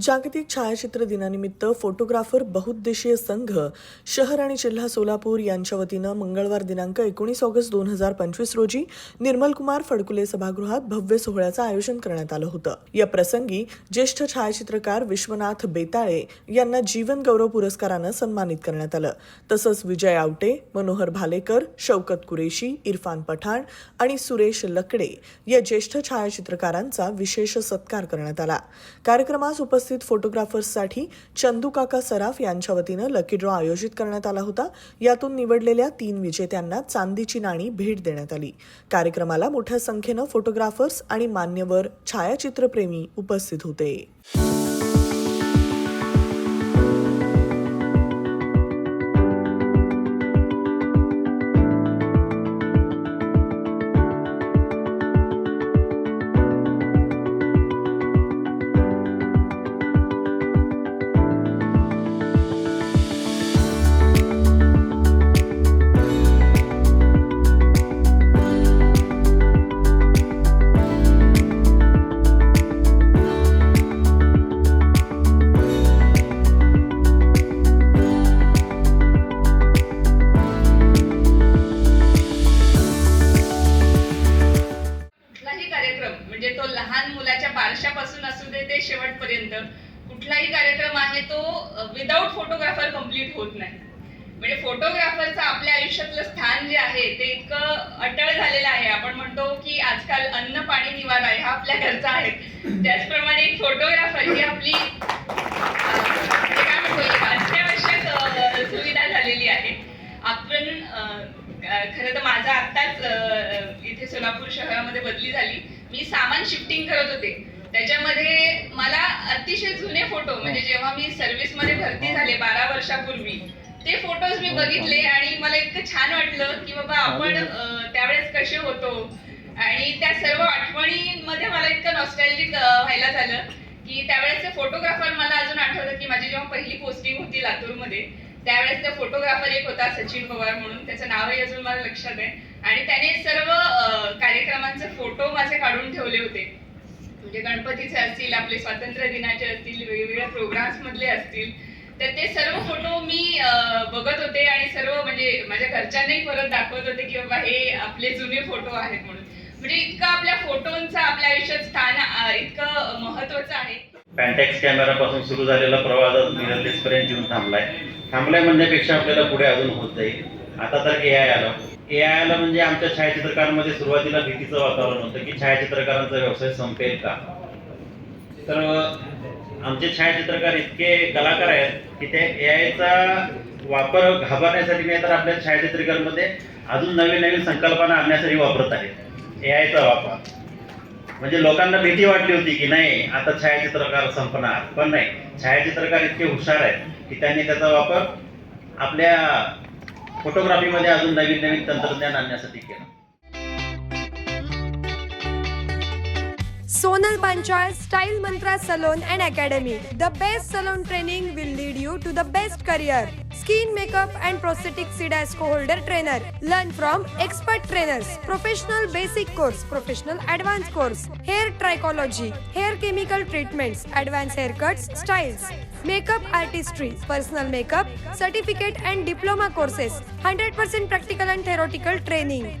जागतिक छायाचित्र दिनानिमित्त फोटोग्राफर बहुउद्देशीय संघ शहर आणि जिल्हा सोलापूर यांच्या वतीनं मंगळवार दिनांक एकोणीस ऑगस्ट दोन हजार पंचवीस रोजी निर्मलकुमार फडकुले सभागृहात भव्य सोहळ्याचं आयोजन करण्यात आलं होतं. या प्रसंगी ज्येष्ठ छायाचित्रकार विश्वनाथ बेताळे यांना जीवन गौरव पुरस्कारानं सन्मानित करण्यात आलं. तसंच विजय आवटे मनोहर भालेकर शौकत कुरेशी इरफान पठाण आणि सुरेश लकडे या ज्येष्ठ छायाचित्रकारांचा विशेष सत्कार करण्यात आला. कार्यक्रमास उपस्थित फोटोग्राफर्ससाठी चंदू काका सराफ यांच्या वतीनं लकी ड्रॉ आयोजित करण्यात आला होता. यातून निवडलेल्या तीन विजेत्यांना चांदीची नाणी भेट देण्यात आली. कार्यक्रमाला मोठ्या संख्येनं फोटोग्राफर्स आणि मान्यवर छायाचित्रप्रेमी उपस्थित होते. मुलाच्या बारशापासून असू दे ते शेवटपर्यंत कुठलाही कार्यक्रम आहे तो विदाऊट फोटोग्राफर कंप्लीट होत नाही. म्हणजे फोटोग्राफरचं आपल्या आयुष्यातलं स्थान जे आहे ते इतकं अटळ झालेलं आहे. आपण म्हणतो की आजकाल अन्न पाणी निवारा हा आपल्या घरचा आहे. त्याचप्रमाणे एक फोटोग्राफर ही आपली म्हणजे अत्यावश्यक सुविधा झालेली आहे. आपण खरं तर माझा आत्ताच इथे सोलापूर शहरामध्ये बदली झाली. मी सामान शिफ्टिंग करत होते. त्याच्यामध्ये मला अतिशय जुने फोटो म्हणजे जेव्हा मी सर्व्हिसमध्ये भरती झाले बारा वर्षापूर्वी ते फोटोज मी बघितले आणि मला इतकं छान वाटलं की बाबा आपण त्यावेळेस कसे होतो. आणि त्या सर्व आठवणींमध्ये मला इतकं नॉस्टॅल्जिक व्हायला झालं की त्यावेळेसचे फोटोग्राफर मला अजून आठवतं की माझी जेव्हा पहिली पोस्टिंग होती लातूरमध्ये त्यावेळेस ते फोटोग्राफर एक होता सचिन पवार म्हणून. त्याचं नावही अजून मला लक्षात आहे. आणि त्याने सर्व सर्वांचे फोटो माझे काढून ठेवले होते. म्हणजे गणपतीचे असतील आपले स्वातंत्र्य दिनाचे असतील वेगवेगळ्या प्रोग्राम्स मधले असतील. तर ते सर्व फोटो मी बघत होते आणि सर्व म्हणजे माझ्या घरच्यांनाही परत दाखवत होते की बाबा हे आपले जुने फोटो आहेत म्हणून. म्हणजे इतकं आपल्या फोटोंचं आपल्या आयुष्यात स्थान इतकं महत्वाचं आहे. पॅन्टॅक्स कॅमेरापासून सुरू झालेला प्रवास मिररलेसपर्यंत येऊन थांबलाय. थांबलाय म्हणण्यापेक्षा आपल्याला पुढे अजून होत जाईल. आता तर ए आय आलं. ए आय आलं म्हणजे आमच्या छायाचित्रकारांमध्ये सुरुवातीला भीतीचं वातावरण होतं की छायाचित्रकारांचा व्यवसाय संपेल का? तर आमचे छायाचित्रकार इतके कलाकार आहेत की ते ए आयचा वापर घाबरण्यासाठी नाही तर आपल्या छायाचित्रकारांमध्ये अजून नवीन नवीन संकल्पना आणण्यासाठी वापरत आहेत. ए आयचा वापर. म्हणजे लोकांना भीती वाटली होती की नाही आता छायाचित्रकार संपणार. पण नाही छायाचित्रकार इतके हुशार आहेत की त्यांनी त्याचा वापर आपल्या फोटोग्राफीमध्ये अजून नवीन नवीन तंत्रज्ञान आणण्यासाठी केला Sonal Panchal Style Mantra Salon and Academy. The best salon training will lead you to the best career. Skin makeup and prosthetic CDASCO holder trainer. Learn from expert trainers. Professional basic course, professional advanced course. Hair trichology, hair chemical treatments, advanced haircuts, styles. Makeup artistry, personal makeup, certificate and diploma courses. 100% practical and theoretical training.